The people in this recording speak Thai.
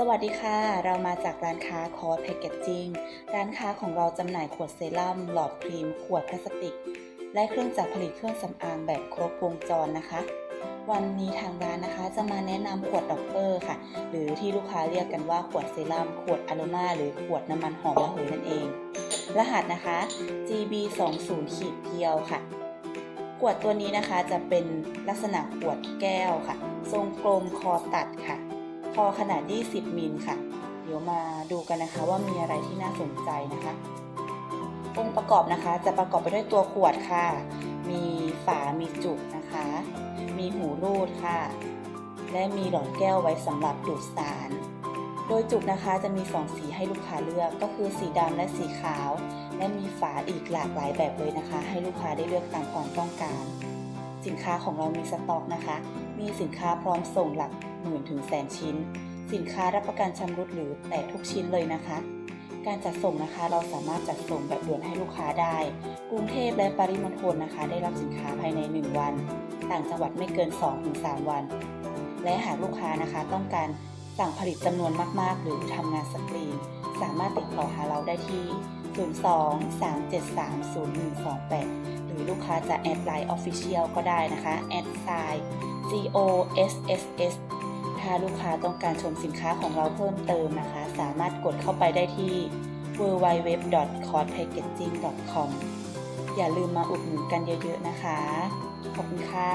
สวัสดีค่ะ เรามาจากร้านค้าคอร์แพคเกจจิ้งร้านค้าของเราจำหน่ายขวดเซรั่ม หลอดครีม ขวดพลาสติก และเครื่องจักรผลิตเครื่องสำอางแบบครบวงจรนะคะ วันนี้ทางร้านนะคะจะมาแนะนำขวดด็อกเตอร์ค่ะ หรือที่ลูกค้าเรียกกันว่าขวดเซรั่ม ขวดอโรมาหรือขวดน้ำมันหอมระเหยนั่นเอง รหัสนะคะ GB 2 0ขีดเพียวค่ะ ขวดตัวนี้นะคะจะเป็นลักษณะขวดแก้วค่ะ ทรงกลมคอตัดค่ะ คอขนาด 20 มิลค่ะ เดี๋ยวมาดูกันนะคะว่ามีอะไรที่น่าสนใจนะคะ องค์ประกอบนะคะจะประกอบไปด้วยตัวขวดค่ะ มีฝา มีจุกนะคะ มีหูรูดค่ะ และมีหลอดแก้วไว้สำหรับดูดสาร โดยจุกนะคะจะมี 2 สีให้ลูกค้าเลือกก็คือสีดำและสีขาว และมีฝาอีกหลากหลายแบบเลยนะคะ ให้ลูกค้าได้เลือกตามความต้องการ สินค้าของเรามีสต็อกนะคะ มีสินค้าพร้อมส่งหลัก มื่นถึงแสนชิ้น สินค้ารับประกันชำรุดหรือแตกทุกชิ้นเลยนะคะ การจัดส่งนะคะเราสามารถจัดส่งแบบด่วนให้ลูกค้าได้ กรุงเทพและปริมณฑลนะคะ ได้รับสินค้าภายใน 1 วัน ต่างจังหวัดไม่เกิน 2-3 วัน และหากลูกค้านะคะต้องการสั่งผลิตจำนวนมาก ๆ หรือทำงานสกรีน สามารถติดต่อหาเราได้ที่ 02-373-0128 หรือลูกค้าจะแอดไลน์ Official ก็ได้นะคะ แอดไซน์ COSSS ถ้าลูกค้าต้องการชมสินค้าของเราเพิ่มเติมนะคะ สามารถกดเข้าไปได้ที่ www.costpackaging.com อย่าลืมมาอุดหนุนกันเยอะๆนะคะ ขอบคุณค่ะ